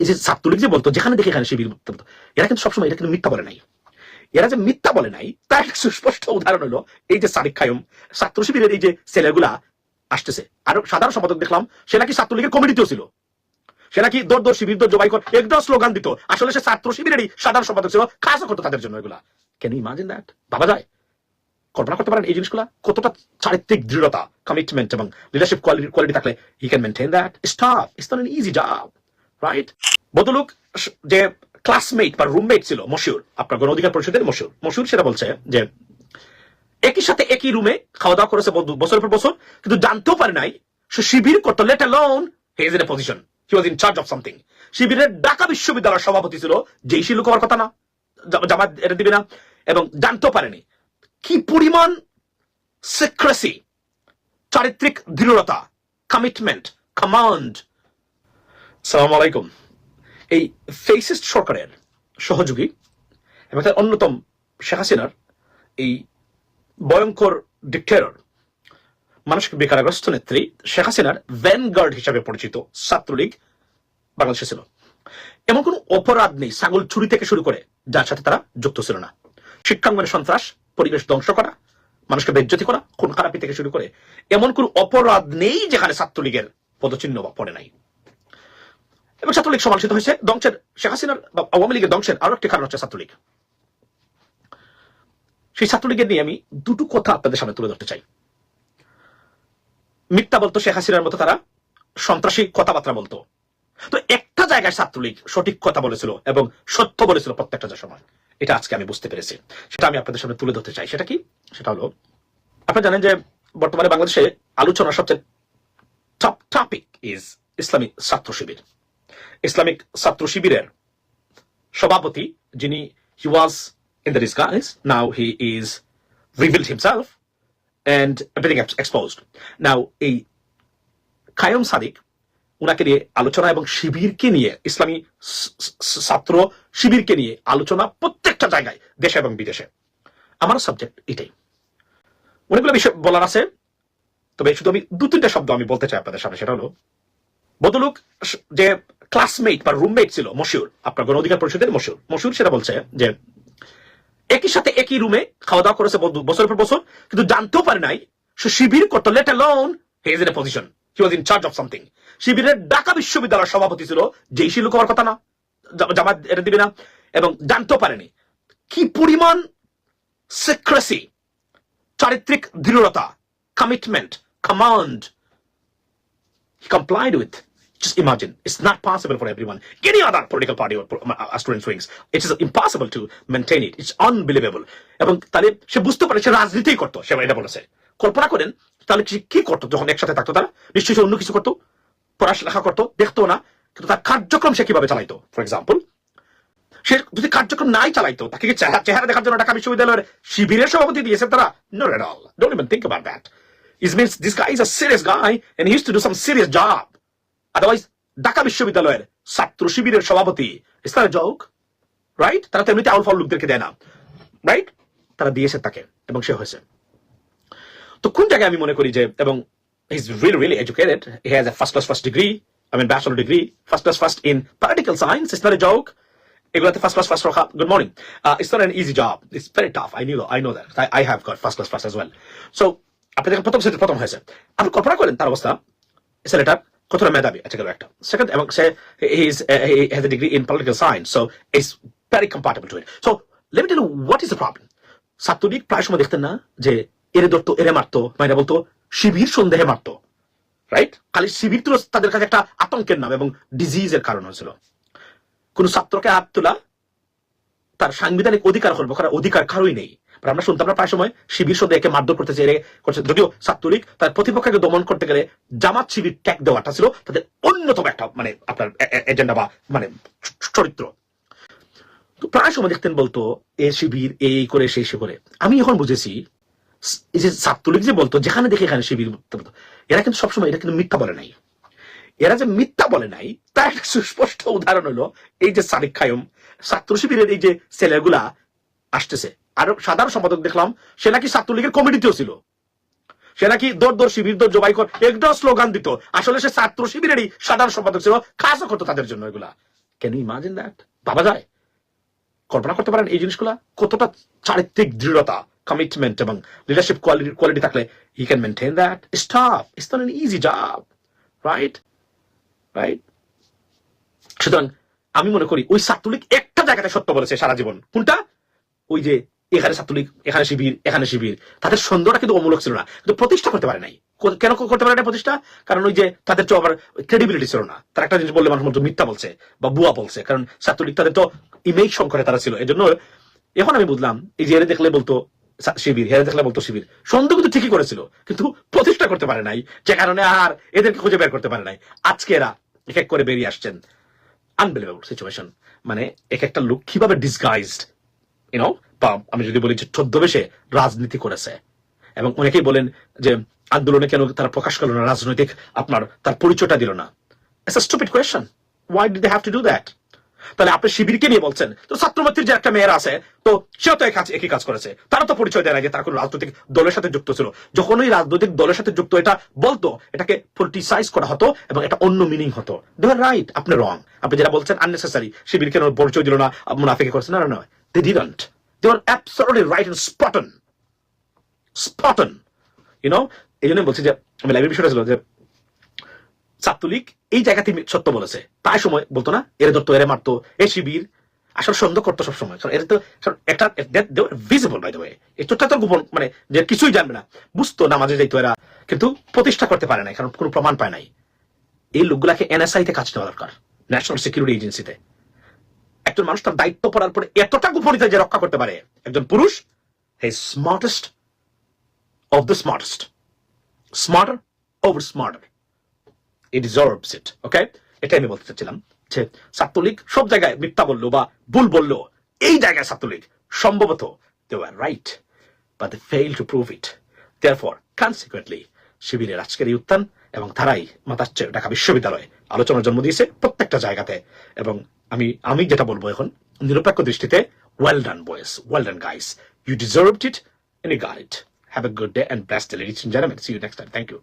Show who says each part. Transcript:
Speaker 1: এই যে ছাত্রলীগ যে বলতো যেখানে দেখে এখানে শিবির বলতো, এরা কিন্তু সবসময় এটা কিন্তু মিথ্যা বলে নাই। এরা যে মিথ্যা বলে নাই তার একটা সুস্পষ্ট উদাহরণ হলো এই যে সাদিক খায়ুম ছাত্র শিবিরের এই যে ছেলেগুলা আসতেছে। আর সাধারণ সম্পাদক দেখলাম সে নাকি ছাত্রলীগের কমিটিতেও ছিল। সে নাকি দৌড় দৌড় শিবির দৌড় জবাই কর একদম স্লোগান দিত। আসলে সে ছাত্র শিবিরেরই সাধারণ সম্পাদক ছিল কাজও করতো তাদের জন্য এগুলা। কেন ইমাজিন দ্যাট ভাবা যায়। কল্পনা করতে পারেন এই জিনিসগুলা কতটা চারিত্রিক দৃঢ়তা কমিটমেন্ট এবং লিডারশিপ কোয়ালিটি থাকলে he can maintain that stuff it's easy job right যে ক্লাসমেট বা রুমমেট ছিল মশিউর, আপনার গণ অধিকার পরিষদের মশিউর। মশিউর সেটা বলছে যে, একই সাথে একই রুমে খাওয়া দাওয়া করেছে বছরের পর বছর, কিন্তু জানতেও পারে নাই সে শিবির করতো let a position he was in charge of something শিবিরের ঢাকা বিশ্ববিদ্যালয়ের সভাপতি ছিল যেই শিলু হওয়ার কথা না জামাত এটা দিবে না, এবং জানতেও পারেনি কি পরিমাণ সিক্রেসি চারিত্রিক দৃঢ়তা কমিটমেন্ট কমান্ড সালাম আলাইকুম। এই ফেসিস্ট সরকারের সহযোগী এবং তার অন্যতম শেখ হাসিনার এই ভয়ঙ্কর ডিক্টেরর মানসিক বেকারগ্রস্ত নেত্রী শেখ হাসিনার ভ্যানগার্ড হিসাবে পরিচিত ছাত্রলীগ বাংলাদেশে ছিল। এমন কোন অপরাধ নেই, ছাগল চুরি থেকে শুরু করে যার সাথে তারা যুক্ত ছিল না। শিক্ষাঙ্গনে সন্ত্রাস, পরিবেশ ধ্বংস করা, মানুষকে বেজ্জতি করা খুন খারাপি থেকে শুরু করে এমন কোন অপরাধ নেই যেখানে ছাত্রলীগের পদচিহ্ন পড়ে নাই। এবং ছাত্রলীগ সমালোচিত হয়েছে। ধ্বংসের, শেখ হাসিনার বা আওয়ামী লীগের ধ্বংসের আরও একটি কারণ হচ্ছে ছাত্রলীগ। সেই ছাত্রলীগের নিয়ে আমি দুটো কথা আপনাদের সামনে তুলে ধরতে চাই। মিথ্যা বলতো শেখ হাসিনার মতো তারা, সন্ত্রাসী কথাবার্তা বলতো। তো একটা জায়গায় ছাত্রলীগ সঠিক কথা বলেছিল এবং সত্য বলেছিল প্রত্যেকটা সময়, এটা আজকে আমি বুঝতে পেরেছি। সেটা আমি আপনাদের সামনে তুলে ধরতে চাই। সেটা কি? সেটা হলো, আপনারা জানেন যে বর্তমানে বাংলাদেশে আলোচনার সবচেয়ে টপ টপিক ইজ ইসলামিক ছাত্র শিবির। ইসলামিক ছাত্র শিবিরের সভাপতি, যিনি he was in the now he is revealed himself and everything ex- exposed. Now, এই কায়ম সাদিক উনাকে নিয়ে আলোচনা এবং শিবিরকে নিয়ে, ইসলামী ছাত্র শিবিরকে নিয়ে আলোচনা প্রত্যেকটা জায়গায়, দেশে এবং বিদেশে। আমার সাবজেক্ট এটাই। অনেকগুলো বিষয় বলার আছে, তবে শুধু আমি দু তিনটা শব্দ আমি বলতে চাই আপনাদের সামনে, সেটা হলো বদলুক যে ক্লাসমেট বা রুমমেট ছিল, মশিউর, আপনার গণ অধিকার পরিষদের মশিউর। মশিউর সেটা বলছে যে, একই সাথে একই রুমে খাওয়া দাওয়া করেছে বছরের পর বছর, কিন্তু জানতেও পারে নাই সে শিবির করতো let alone he a position he was in charge of something শিবিরের ঢাকা বিশ্ববিদ্যালয়ের সভাপতি ছিল, যেই শিলু হওয়ার কথা না জামাত এটা দিবে না, এবং জানতেও পারেনি। কি পরিমাণ সিক্রেসি চারিত্রিক দৃঢ়তা commitment command he complied with. Just imagine, it's not possible for everyone. Any other political party or uh, student wings, it is impossible to maintain it. It's unbelievable. এবং তাহলে সে বুঝতে পারে সে রাজনীতিই করতো সে এটা বলেছে কল্পনা করেন তাহলে কি করতো যখন একসাথে থাকতো তারা নিশ্চয়ই সে অন্য কিছু করতো পড়াশোনা করতো দেখতো না কিন্তু তার কার্যক্রম সে কীভাবে চালাইতো ফর এক্সাম্পল সে যদি কার্যক্রম নাই চালাইতো তাকে কি চেহারা দেখার জন্য ঢাকা বিশ্ববিদ্যালয়ের শিবিরের সভাপতি দিয়েছে তারা not at all don't even think about that it means this guy is a serious guy and he used to do some serious otherwise Dhaka বিশ্ববিদ্যালয়ের ছাত্র শিবিরের সভাপতি a joke রাইট তারা তো এমনিতে আউল ফাউল লোকদেরকে দেয় না রাইট তারা দিয়েছে তাকে এবং সে হয়েছে। তো কোন জায়গায় আমি মনে করি যে, এবং he is really really educated he has a first class first degree I mean bachelor degree first class first in political science a joke এগুলোতে ফার্স্ট ক্লাস ফার্স্ট রাখা good morning it's not an easy job it's very tough I knew I know that I have got first class first as well so আপনি দেখেন প্রথম সেটে প্রথম হয়েছে। আপনি কল্পনা করেন তার অবস্থা, ছেলেটা কতটা মেধাবী? আচ্ছা গেল একটা। সেকেন্ড এবং সে is has a degree in political science so it's very comfortable to it so let me tell what is the problem Chhatra League প্রায় সময় দেখতেন না যে, এরে ধরতো, এরে মারতো, মাইরা বলতো, শিবির সন্দেহে মারতো রাইট খালি শিবির তো তাদের কাছে একটা আতঙ্কের নাম এবং ডিজিজের কারণ হয়েছিল। কোন ছাত্রকে হাত তোলা, তার সাংবিধানিক অধিকার হল করার অধিকার কারোই নেই। আমরা শুনতাম না, প্রায় সময় শিবির সন্দেহ একে মারধর করতে চেয়ে করছে। যদিও ছাত্রলীগ তার প্রতিপক্ষকে দমন করতে গেলে জামাত শিবির ট্যাগ দেওয়াটা ছিল তাদের অন্যতম একটা মানে আপনার এজেন্ডা বা মানে চরিত্র। তো প্রায় সময় দেখতেন বলতো, এ শিবির এই করে সেই সে করে। আমি এখন বুঝেছি এই যে ছাত্রলীগ যে বলতো, যেখানে দেখে এখানে শিবির এরা কিন্তু সবসময় এটা কিন্তু মিথ্যা বলে নাই। এরা যে মিথ্যা বলে নাই, তার একটা সুস্পষ্ট উদাহরণ হলো, এই যে সাদিক খায়ম, ছাত্র শিবিরের এই যে ছেলেগুলা আসতেছে। আর সাধারণ সম্পাদক দেখলাম, সে নাকি ছাত্রলীগের কমিটিতেও ছিল। সে নাকি দৌড় শিবির দৌড় জবাই কর একটা স্লোগান দিত। আসলে সে ছাত্র শিবিরেরই সাধারণ সম্পাদক ছিল কাজও করতো তাদের জন্য এগুলা। ইউ ইমাজিন দ্যাট ভাবা যায়? কল্পনা করতে পারেন এই জিনিসগুলা? কতটা চারিত্রিক দৃঢ়তা কমিটমেন্ট এবং লিডারশিপ কোয়ালিটি কোয়ালিটি থাকলে he can maintain that stuff it's not an easy job right right সুতরাং আমি মনে করি ওই ছাত্রলীগ একটা জায়গাতে সত্য বলেছে সারা জীবন। কোনটা? ওই যে এখানে ছাত্রলীগ, এখানে শিবির এখানে শিবির। তাদের সন্দেহটা কিন্তু অমূলক ছিল না। কিন্তু প্রতিষ্ঠা করতে পারে নাই। কেন করতে পারে না প্রতিষ্ঠা? কারণ ওই যে তাদের তো আবার ক্রেডিবিলিটি ছিল না। তারা একটা জিনিস বললে মানুষ মধ্যে মিথ্যা বলছে বা বুয়া বলছে। কারণ ছাত্রলীগ তাদের তো ইমেজ সংকটে তারা ছিল। এই জন্য এখন আমি বুঝলাম, এই যে এরা দেখলে বলতো শিবির, হেরে দেখলে বলতো শিবির। সন্দেহ কিন্তু ঠিকই করেছিল, কিন্তু প্রতিষ্ঠা করতে পারে নাই। যে কারণে আর এদেরকে খুঁজে বের করতে পারে নাই। আজকে এরা এক এক করে বেরিয়ে আসছেন। আনবিলিভেবল সিচুয়েশন মানে এক একটা লোক কীভাবে ডিসগাইজড ইউনো বা আমি যদি বলি যে ছদ্মবেশে রাজনীতি করেছে। এবং অনেকেই বলেন যে আন্দোলনে কেন তারা প্রকাশ করল না, রাজনৈতিক আপনার তার পরিচয়টা দিল না। Why did they have to do that তাহলে আপনি শিবিরকে নিয়ে বলছেন, তো যে একটা আছে, তো তো একই কাজ করেছে। তারা তো পরিচয় দেয় রাজনৈতিক দলের সাথে যুক্ত ছিল। যখন ওই রাজনৈতিক দলের সাথে যুক্ত, এটা বলতো, এটাকে পলিটিসাইজ করা হতো এবং এটা অন্য মিনিং হতো। দে আর রাইট আপনি রং আপনি যেটা বলছেন আননেসেসারি শিবির কেন পরিচয় দিল না, মুনাফিকে করছে না না না they didn't they are absolutely right and spot on spot on you know এই জন্য বলছি যে, আমি লাইভের বিষয়টা ছিল যে, ছাত্রলীগ, এই জায়গাতে সত্য বলেছে। তাই সময় বলতো না, এরা ধরতো, এরা মারতো, এ শিবির, আসলে সন্দেহ করতো সবসময়। কারণ এটা তো একটা ভিজিবল বাই দ্য ওয়ে এটা তো গোপন মানে যে কিছুই জানবে না। বুঝতো নামাজে যাইতো এরা, কিন্তু প্রতিষ্ঠা করতে পারে নাই, কারণ কোনো প্রমাণ পায় নাই। এই লোকগুলাকে এনএসআই তে কাজ দেওয়া দরকার ন্যাশনাল সিকিউরিটি এজেন্সিতে একজন মানুষ তার দায়িত্ব পড়ার পরে এতটা গোপনীয়তা যে রক্ষা করতে পারে। একজন পুরুষ, he smartest of the smartest smarter over smarter he deserves it okay এটাই আমি বলতে চাচ্ছিলাম যে ছাত্রলীগ সব জায়গায় মিথ্যা বলল বা ভুল বলল, এই জায়গায় ছাত্রলীগ সম্ভবত they were right but they fail to prove it therefore consequently শিবিরের আজকের এই উত্থান এবং তারাই মাতাচ্ছে ঢাকা বিশ্ববিদ্যালয়ে। আলোচনার জন্ম দিয়েছে প্রত্যেকটা জায়গাতে। এবং আমি আমি যেটা বলব এখন, নিরপেক্ষ দৃষ্টিতে well done boys well done guys you deserved it and you got it have a good day and best in see you next time thank you